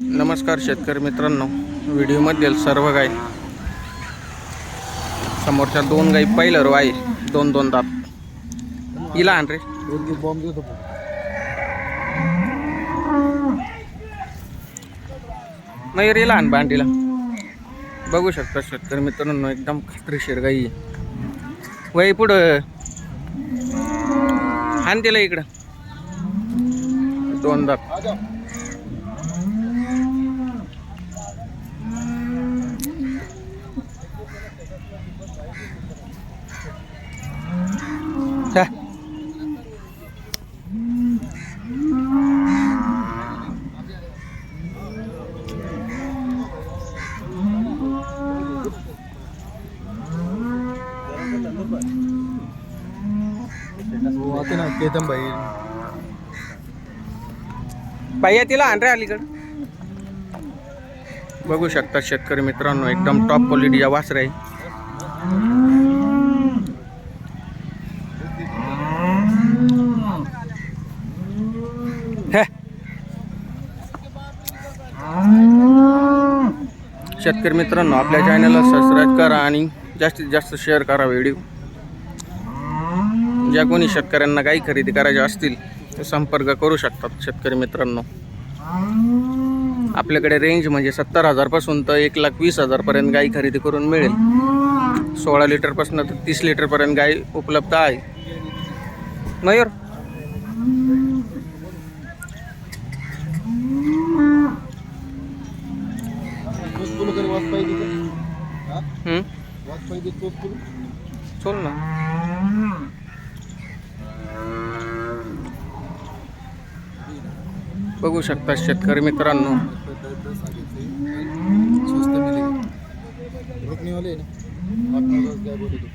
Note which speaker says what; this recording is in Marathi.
Speaker 1: नमस्कार शेतकरी मित्रांनो. व्हिडिओमधील सर्व गाय. समोरच्या दोन गाई पहिलं रो आहे. दोन दोन दात. इला आण रे.
Speaker 2: नाही तीन
Speaker 1: आण बांडीला बघू शकता शेतकरी मित्रांनो एकदम खात्रीशीर गाई वय पुढं. आण तिला इकडं. दोन दात.
Speaker 2: काय? ना केतन भाई
Speaker 1: भैया तिला आण रे अलीकडं. बघू शकता शेतकरी मित्रांनो एकदम टॉप क्वालिटीच्या वासर. आहे शेतकरी मित्रांनो आपल्या चॅनलला सबस्क्राईब करा आणि जास्तीत जास्त शेअर करा व्हिडिओ ज्या कोणी शेतकऱ्यांना काही खरेदी करायच्या असतील ते संपर्क करू शकतात शेतकरी मित्रांनो. आपल्याकडे रेंज म्हणजे सत्तर हजारपासून तर एक लाख वीस हजारपर्यंत गाई खरेदी करून मिळेल. सोळा लिटरपासून तर तीस लिटरपर्यंत गाई उपलब्ध आहे. मयूर.
Speaker 2: तुला कधी वाच पाहिजे का? वाच पाहिजे तोच तुला
Speaker 1: चल ना. बघू शकता शेतकरी मित्रांनो.
Speaker 2: स्वस्त मिळेल रुकणीवाले आहे ना? आपणाला काय बोलतो